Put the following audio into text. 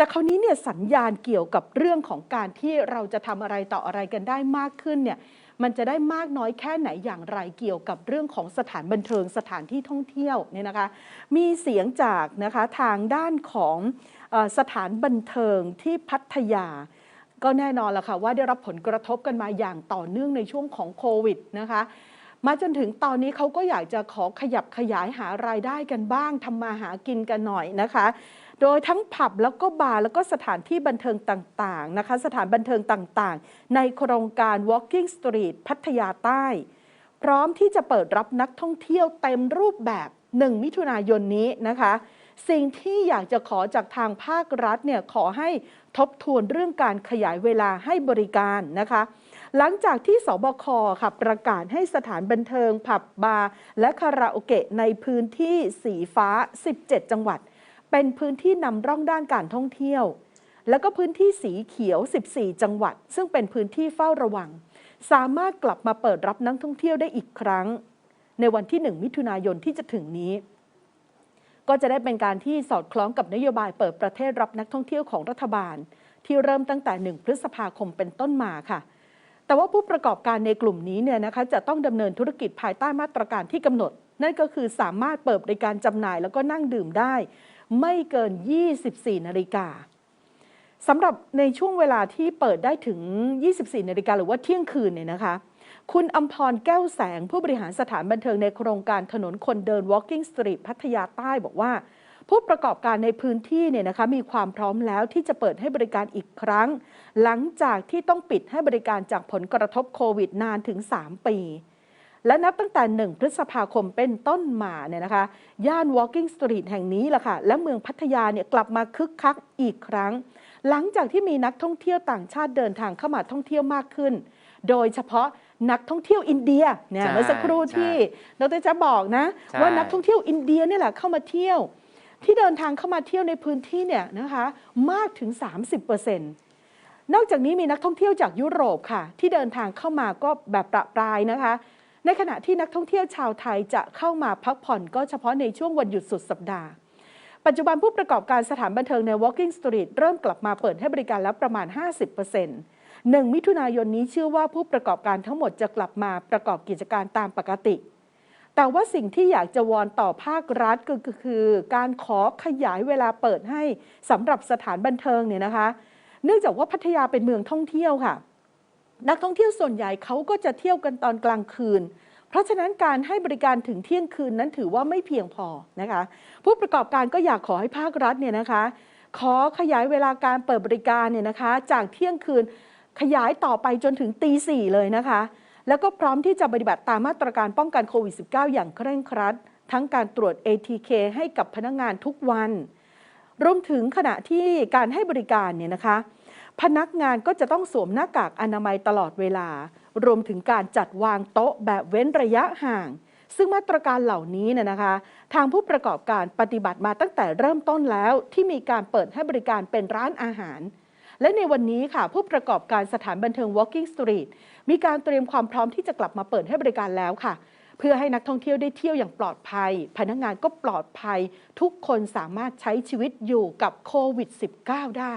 แต่คราวนี้เนี่ยสัญญาณเกี่ยวกับเรื่องของการที่เราจะทำอะไรต่ออะไรกันได้มากขึ้นเนี่ยมันจะได้มากน้อยแค่ไหนอย่างไรเกี่ยวกับเรื่องของสถานบันเทิงสถานที่ท่องเที่ยวเนี่ยนะคะ มีเสียงจากนะคะทางด้านของสถานบันเทิงที่พัทยา ก็แน่นอนละค่ะว่าได้รับผลกระทบกันมาอย่างต่อเนื่องในช่วงของโควิดนะคะ มาจนถึงตอนนี้เขาก็อยากจะขอขยับขยายหารายได้กันบ้างทำมาหากินกันหน่อยนะคะ โดยทั้งผับแล้วก็บาร์แล้วก็สถานที่บันเทิงต่างๆนะคะ สถานบันเทิงต่างๆ ในโครงการ Walking Street พัทยาใต้ พร้อมที่จะเปิดรับนักท่องเที่ยวเต็มรูปแบบ 1 มิถุนายนนี้นะคะ สิ่งที่อยากจะขอจากทางภาครัฐเนี่ยขอให้ทบทวนเรื่องการขยายเวลาให้บริการนะคะ หลังจากที่สบคค่ะประกาศให้สถานบันเทิง ผับบาร์และคาราโอเกะในพื้นที่สีฟ้า 17 จังหวัด เป็นพื้นที่นำร่องด้านการท่องเที่ยว แล้วก็พื้นที่สีเขียว 14 จังหวัด ซึ่งเป็นพื้นที่เฝ้าระวัง สามารถกลับมาเปิดรับนักท่องเที่ยวได้อีกครั้ง ในวันที่ 1 มิถุนายนที่จะถึงนี้ก็จะได้เป็นการที่สอดคล้องกับนโยบายเปิดประเทศรับนักท่องเที่ยวของรัฐบาล ที่เริ่มตั้งแต่ 1 พฤษภาคมเป็นต้นมาค่ะ แต่ว่าผู้ประกอบการในกลุ่มนี้เนี่ยนะคะจะต้องดำเนินธุรกิจภายใต้มาตรการที่กำหนด นั่นก็คือสามารถเปิดบริการจำหน่ายแล้วก็นั่งดื่มได้ ไม่เกิน 24 นาฬิกาสำหรับในช่วงเวลาที่เปิดได้ถึง 24 นาฬิกาหรือว่าเที่ยงคืนเนี่ยนะคะคุณอมพรแก้วแสงผู้บริหารสถานบันเทิงในโครงการถนนคนเดิน Walking Street พัทยาใต้บอกว่า ผู้ประกอบการในพื้นที่เนี่ยนะคะมีความพร้อมแล้วที่จะเปิดให้บริการอีกครั้ง หลังจากที่ต้องปิดให้บริการจากผลกระทบโควิดนานถึง 3 ปี และนับตั้งแต่ 1 พฤษภาคมเป็นต้นมาเนี่ยนะคะ ย่าน Walking Street แห่งนี้แหละค่ะ และเมืองพัทยาเนี่ยกลับมาคึกคักอีกครั้ง หลังจากที่มีนักท่องเที่ยวต่างชาติเดินทางเข้ามาท่องเที่ยวมากขึ้น โดยเฉพาะนักท่องเที่ยวอินเดียเนี่ยใช่เมื่อสักครู่ใช่ที่ดรจะบอกนะใช่ว่านักท่องเที่ยวอินเดียเนี่ยแหละเข้ามาเที่ยว ที่เดินทางเข้ามาเที่ยวในพื้นที่เนี่ยนะคะมากถึง 30%นอกจากนี้มีนักท่องเที่ยวจากยุโรปค่ะ ที่เดินทางเข้ามาก็แบบประปรายนะคะ ในขณะที่นักท่องเที่ยวชาวไทยจะเข้ามาพักผ่อนก็เฉพาะในช่วงวันหยุดสุดสัปดาห์ ปัจจุบันผู้ประกอบการสถานบันเทิงใน Walking Street เริ่มกลับมาเปิดให้บริการแล้วประมาณ 50% 1 มิถุนายนนี้เชื่อว่าผู้ประกอบการทั้งหมดจะกลับมาประกอบกิจการตามปกติ แต่ว่าสิ่งที่อยากจะวอนต่อภาครัฐก็คือการขอขยายเวลาเปิดให้สำหรับสถานบันเทิงเนี่ยนะคะ เนื่องจากว่าพัทยาเป็นเมืองท่องเที่ยวค่ะ นักท่องเที่ยวส่วนใหญ่เขาก็จะเที่ยวกันตอนกลางคืน เพราะฉะนั้นการให้บริการถึงเที่ยงคืนนั้นถือว่าไม่เพียงพอนะคะ ผู้ประกอบการก็อยากขอให้ภาครัฐเนี่ยนะคะ ขอขยายเวลาการเปิดบริการเนี่ยนะคะ จากเที่ยงคืนขยายต่อไปจนถึงตีสี่เลยนะคะ แล้วก็พร้อมที่จะปฏิบัติตามมาตรการป้องกันโควิด -19 อย่างเคร่งครัด ทั้งการตรวจ ATK ให้กับพนักงานทุกวัน รวมถึงขณะที่การให้บริการเนี่ยนะคะ พนักงานก็จะต้องสวมหน้ากากอนามัยตลอดเวลา รวมถึงการจัดวางโต๊ะแบบเว้นระยะห่าง ซึ่งมาตรการเหล่านี้เนี่ยนะคะ ทางผู้ประกอบการปฏิบัติมาตั้งแต่เริ่มต้นแล้วที่มีการเปิดให้บริการเป็นร้านอาหาร และในวันนี้ค่ะ ผู้ประกอบการสถานบันเทิง Walking Street มีการเตรียมความพร้อมที่จะกลับมาเปิดให้บริการแล้วค่ะ เพื่อให้นักท่องเที่ยวได้เที่ยวอย่างปลอดภัย พนักงานก็ปลอดภัย ทุกคนสามารถใช้ชีวิตอยู่กับโควิด -19 ได้